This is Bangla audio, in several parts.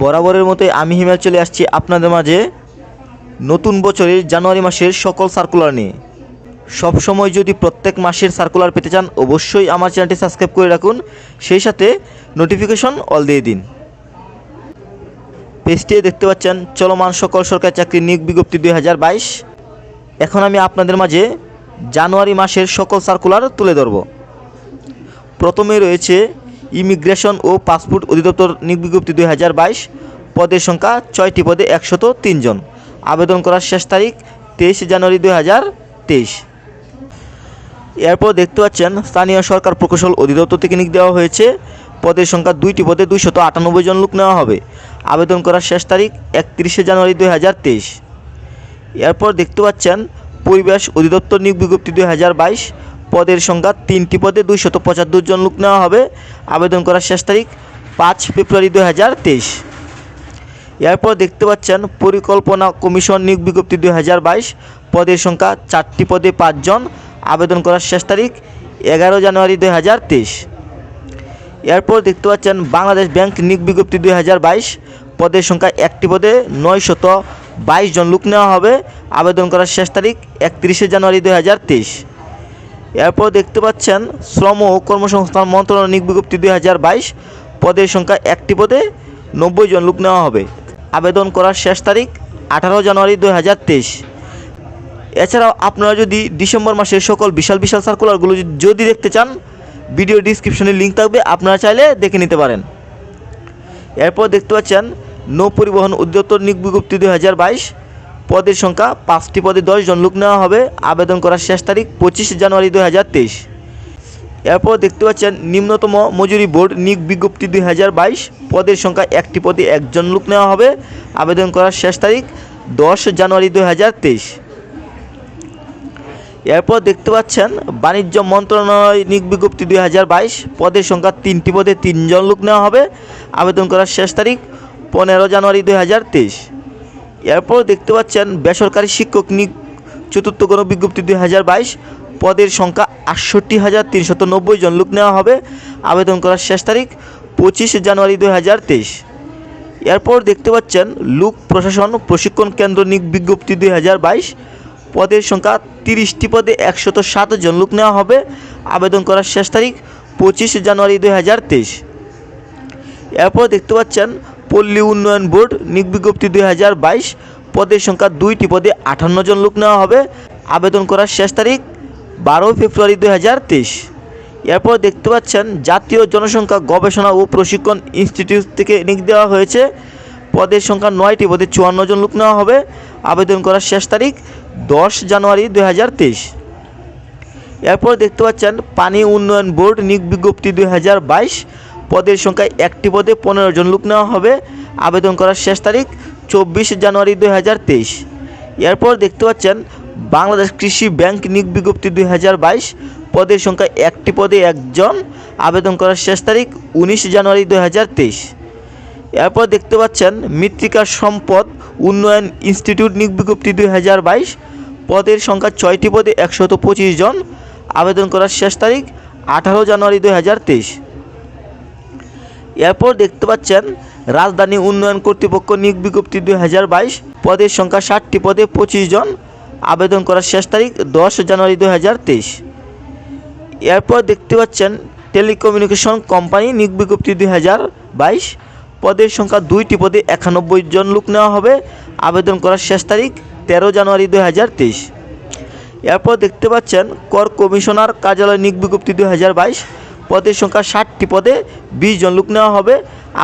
বরাবরের মতোই আমি হিমেল চলে আসছি আপনাদের মাঝে নতুন বছরের জানুয়ারি মাসের সকল সার্কুলার নিয়ে। সব সময় যদি প্রত্যেক মাসের সার্কুলার পেতে চান, অবশ্যই আমার চ্যানেলটি সাবস্ক্রাইব করে রাখুন। সেই সাথে নোটিফিকেশন অল দিয়ে দিন। পেজটি দেখতে পাচ্ছেন, চলমান সকল সরকারি চাকরি নিয়োগ বিজ্ঞপ্তি দুই হাজার বাইশ। এখন আমি আপনাদের মাঝে জানুয়ারি মাসের সকল সার্কুলার তুলে ধরব। প্রথমে রয়েছে ইমিগ্রেশন ও পাসপোর্ট অধিদপ্তর বিজ্ঞপ্তি দুই হাজার বাইশ। পদের সংখ্যা ছয়টি পদে একশত তিনজন আবেদন করার শেষ তারিখ তেইশে জানুয়ারি দুই হাজার তেইশ। এরপর দেখতে পাচ্ছেন, স্থানীয় সরকার প্রকৌশল অধিদপ্তর থেকে নিয়োগ দেওয়া হয়েছে। পদের সংখ্যা দুইটি পদে দুইশত আটানব্বই জন লোক নেওয়া হবে। আবেদন করার শেষ তারিখ একত্রিশে জানুয়ারি দুই হাজার তেইশ। এরপর দেখতে পাচ্ছেন, পরিবেশ অধিদপ্তর নিয়োগ বিজ্ঞপ্তি দুই হাজার বাইশ। পদের সংখ্যা তিনটি পদে দুইশত পঁচাত্তর জন লোক নেওয়া হবে। আবেদন করার শেষ তারিখ পাঁচ ফেব্রুয়ারি দুই হাজার তেইশ। এরপর দেখতে পাচ্ছেন পরিকল্পনা কমিশন নিয়োগ বিজ্ঞপ্তি দুই হাজার বাইশ। পদের সংখ্যা চারটি পদে পাঁচজন আবেদন করার শেষ তারিখ এগারো জানুয়ারি দুই হাজার তেইশ। এরপর দেখতে পাচ্ছেন বাংলাদেশ ব্যাংক নিয়োগ বিজ্ঞপ্তি দুই হাজার বাইশ। পদের সংখ্যা একটি পদে নয় শত বাইশ জন লোক নেওয়া হবে। আবেদন করার শেষ তারিখ একত্রিশে জানুয়ারি দুই হাজার তেইশ। এরপর দেখতে পাচ্ছেন শ্রম ও কর্মসংস্থান মন্ত্রণালয় নিয়োগ বিজ্ঞপ্তি দুই হাজার বাইশ। পদের সংখ্যা একটি পদে নব্বই জন লোক নেওয়া হবে। আবেদন করার শেষ তারিখ আঠারো জানুয়ারি দুই হাজার তেইশ। এছাড়াও আপনারা যদি ডিসেম্বর মাসের সকল বিশাল বিশাল সার্কুলারগুলো যদি- দেখতে চান ভিডিও ডিসক্রিপশনে লিঙ্ক থাকবে, আপনারা চাইলে দেখে নিতে পারেন। এরপর দেখতে পাচ্ছেন নৌ পরিবহন অধিদপ্তর নিয়োগ বিজ্ঞপ্তি দুই হাজার বাইশ। পদের সংখ্যা পাঁচটি পদে দশ জন লোক নেওয়া হবে। আবেদন করার শেষ তারিখ পঁচিশে জানুয়ারি দুই হাজার তেইশ। এরপর দেখতে পাচ্ছেন, নিম্নতম মজুরি বোর্ড নিয়োগ বিজ্ঞপ্তি দুই হাজার বাইশ। পদের সংখ্যা একটি পদে একজন লোক নেওয়া হবে। আবেদন করার শেষ তারিখ দশ জানুয়ারি দুই হাজার তেইশ। এরপর দেখতে পাচ্ছেন, বাণিজ্য মন্ত্রণালয় নিয়োগ বিজ্ঞপ্তি দুই হাজার বাইশ। পদের সংখ্যা তিনটি পদে তিনজন লোক নেওয়া হবে। আবেদন করার শেষ তারিখ পনেরো জানুয়ারি দুই হাজার তেইশ। এরপর দেখতে পাচ্ছেন বেসরকারি শিক্ষক নিয়োগ চতুর্থ গণ বিজ্ঞপ্তি দুই হাজার বাইশ। পদের সংখ্যা আটষট্টি হাজার তিনশত নব্বই জন লোক নেওয়া হবে। আবেদন করার শেষ তারিখ পঁচিশে জানুয়ারি দুই হাজার তেইশ। এরপর দেখতে পাচ্ছেন লোক প্রশাসন প্রশিক্ষণ কেন্দ্র নিয়োগ বিজ্ঞপ্তি দুই হাজার বাইশ। পদের সংখ্যা তিরিশটি পদে একশত সাত জন লোক নেওয়া হবে। আবেদন করার শেষ তারিখ পঁচিশে জানুয়ারি দুই হাজার তেইশ। এরপর দেখতে পাচ্ছেন পল্লী উন্নয়ন বোর্ড নিয়োগ বিজ্ঞপ্তি দুই হাজার বাইশ, পদের সংখ্যা দুইটি পদে আঠান্ন জন লোক নেওয়া হবে। আবেদন করার শেষ তারিখ বারো ফেব্রুয়ারি দুই হাজার তেইশ। এরপর দেখতে পাচ্ছেন, জাতীয় জনসংখ্যা গবেষণা ও প্রশিক্ষণ ইনস্টিটিউট থেকে নিয়োগ দেওয়া হয়েছে। পদের সংখ্যা নয়টি পদে চুয়ান্ন জন লোক নেওয়া হবে। আবেদন করার শেষ তারিখ দশ জানুয়ারি দুই হাজার তেইশ। এরপর দেখতে পাচ্ছেন, পানি উন্নয়ন বোর্ড নিয়োগ বিজ্ঞপ্তি দুই হাজার বাইশ পদের সংখ্যা একটি পদে পনেরো জন লোক নেওয়া হবে। আবেদন করার শেষ তারিখ চব্বিশ জানুয়ারি দুই হাজার তেইশ। এরপর দেখতে পাচ্ছেন, বাংলাদেশ কৃষি ব্যাংক নিয়োগ বিজ্ঞপ্তি দুই হাজার বাইশ। পদের সংখ্যা একটি পদে একজন। আবেদন করার শেষ তারিখ উনিশ জানুয়ারি দুই হাজার তেইশ। এরপর দেখতে পাচ্ছেন, মৃত্তিকা সম্পদ উন্নয়ন ইনস্টিটিউট নিয়োগ বিজ্ঞপ্তি দুই হাজার বাইশ। পদের সংখ্যা ছয়টি পদে একশত পঁচিশ জন। আবেদন করার শেষ তারিখ আঠারো জানুয়ারি দুই হাজার তেইশ। এরপর দেখতে পাচ্ছেন, রাজধানী উন্নয়ন কর্তৃপক্ষ নিয়োগ বিজ্ঞপ্তি দুই হাজার বাইশ, পদের সংখ্যা ষাটটি পদে পঁচিশ জন, আবেদন করার শেষ তারিখ দশ জানুয়ারি দুই হাজার তেইশ। এরপর দেখতে পাচ্ছেন, টেলিকমিউনিকেশন কোম্পানি নিয়োগ বিজ্ঞপ্তি দুই হাজার বাইশ, পদের সংখ্যা দুইটি পদে একানব্বই জন লোক নেওয়া হবে, আবেদন করার শেষ তারিখ তেরো জানুয়ারি দুই হাজার তেইশ। এরপর দেখতে পাচ্ছেন, কর কমিশনার কার্যালয় নিয়োগ বিজ্ঞপ্তি দুই হাজার বাইশ পদের সংখ্যা ষাটটি পদে বিশ জন লোক নেওয়া হবে।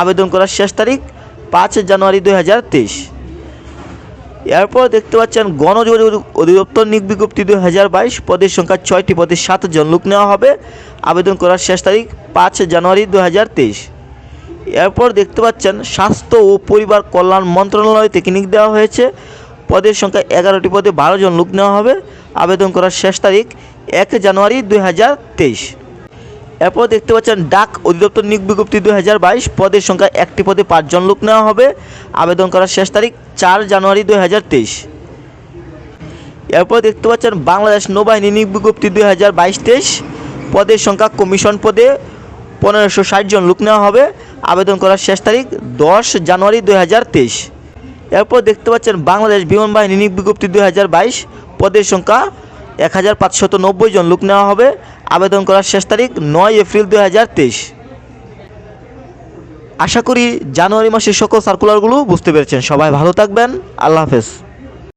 আবেদন করার শেষ তারিখ পাঁচ জানুয়ারি দুই হাজার তেইশ। এরপর দেখতে পাচ্ছেন গণযোগাযোগ অধিদপ্তর নিয়োগ বিজ্ঞপ্তি দুই হাজার বাইশ। পদের সংখ্যা ছয়টি পদে সাত জন লোক নেওয়া হবে। আবেদন করার শেষ তারিখ পাঁচ জানুয়ারি দু হাজার তেইশ। এরপর দেখতে পাচ্ছেন স্বাস্থ্য ও পরিবার কল্যাণ মন্ত্রণালয় থেকে দেওয়া হয়েছে। পদের সংখ্যা এগারোটি পদে বারো জন লোক নেওয়া হবে। আবেদন করার শেষ তারিখ এক জানুয়ারি দুই হাজার তেইশ। এরপর দেখতে পাচ্ছেন ডাক অধিদপ্তর নিয়োগ বিজ্ঞপ্তি দুই হাজার বাইশ। পদের সংখ্যা একটি পদে পাঁচজন লোক নেওয়া হবে। আবেদন করার শেষ তারিখ চার জানুয়ারি দু হাজার তেইশ। এরপর দেখতে পাচ্ছেন বাংলাদেশ নৌবাহিনী নিয়োগ বিজ্ঞপ্তি দুই হাজার বাইশ তেইশ। পদের সংখ্যা কমিশন পদে পনেরোশো ষাট জন লোক নেওয়া হবে। আবেদন করার শেষ তারিখ দশ জানুয়ারি দুই হাজার তেইশ। এরপর দেখতে পাচ্ছেন বাংলাদেশ বিমান বাহিনী নিয়োগ বিজ্ঞপ্তি দুই হাজার বাইশ। পদের সংখ্যা এক হাজার পাঁচশত নব্বই জন লোক নেওয়া হবে। আবেদন করার শেষ তারিখ নয় এপ্রিল দু হাজার তেইশ। আশা করি জানুয়ারি মাসের সকল সার্কুলারগুলো বুঝতে পেরেছেন। সবাই ভালো থাকবেন। আল্লাহ হাফেজ।